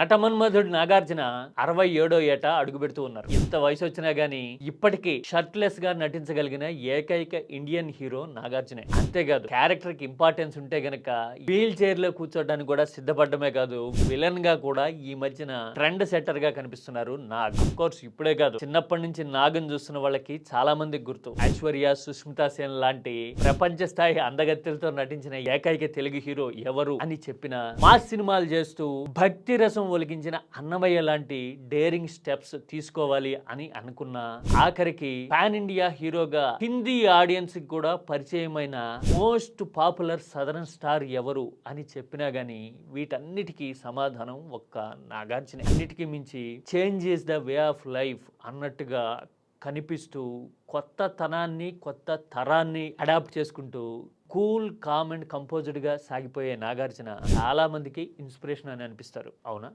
నటమన్మధుడు నాగార్జున అరవై ఏడో ఏట అడుగు పెడుతూ ఉన్నారు. ఇంత వయసు వచ్చినా గానీ ఇప్పటికీ షర్ట్లెస్గా నటించగలిగిన ఏకైక ఇండియన్ హీరో నాగార్జునే. అంతేకాదు క్యారెక్టర్కి ఇంపార్టెన్స్ ఉంటే గనక వీల్ చైర్లో కూర్చోడానికి కూడా సిద్ధపడమే కాదు విలన్గా కూడా ఈ మధ్యన ట్రెండ్ సెట్టర్గా కనిపిస్తున్నారు నాగ్. కోర్స్ ఇప్పుడే కాదు చిన్నప్పటి నుంచి నాగన్ చూస్తున్న వాళ్ళకి చాలా మందికి గుర్తు. ఐశ్వర్య సుష్మితా సేన్ లాంటి ప్రపంచ స్థాయి అందగత్తెలతో నటించిన ఏకైక తెలుగు హీరో ఎవరు అని చెప్పిన మా సినిమాలు చేస్తూ భక్తి రసం ఒలిగించిన అన్నమయ్య లాంటి డేరింగ్ స్టెప్స్ తీసుకోవాలి అని అనుకున్న ఆఖరికి పాన్ ఇండియా హీరోగా హిందీ ఆడియన్స్కి కూడా పరిచయమైన మోస్ట్ పాపులర్ సదరన్ స్టార్ ఎవరు అని చెప్పినా గానీ వీటన్నిటికీ సమాధానం ఒక్క నాగార్జున. అన్నిటికీ మించి change is the way of life అన్నట్టుగా కనిపిస్తూ కొత్త తనాన్ని కొత్త తరాన్ని అడాప్ట్ చేసుకుంటూ కూల్ కామ్ అండ్ కంపోజ్డ్గా సాగిపోయే నాగార్జున చాలామందికి ఇన్స్పిరేషన్ అని అనిపిస్తారు. అవునా?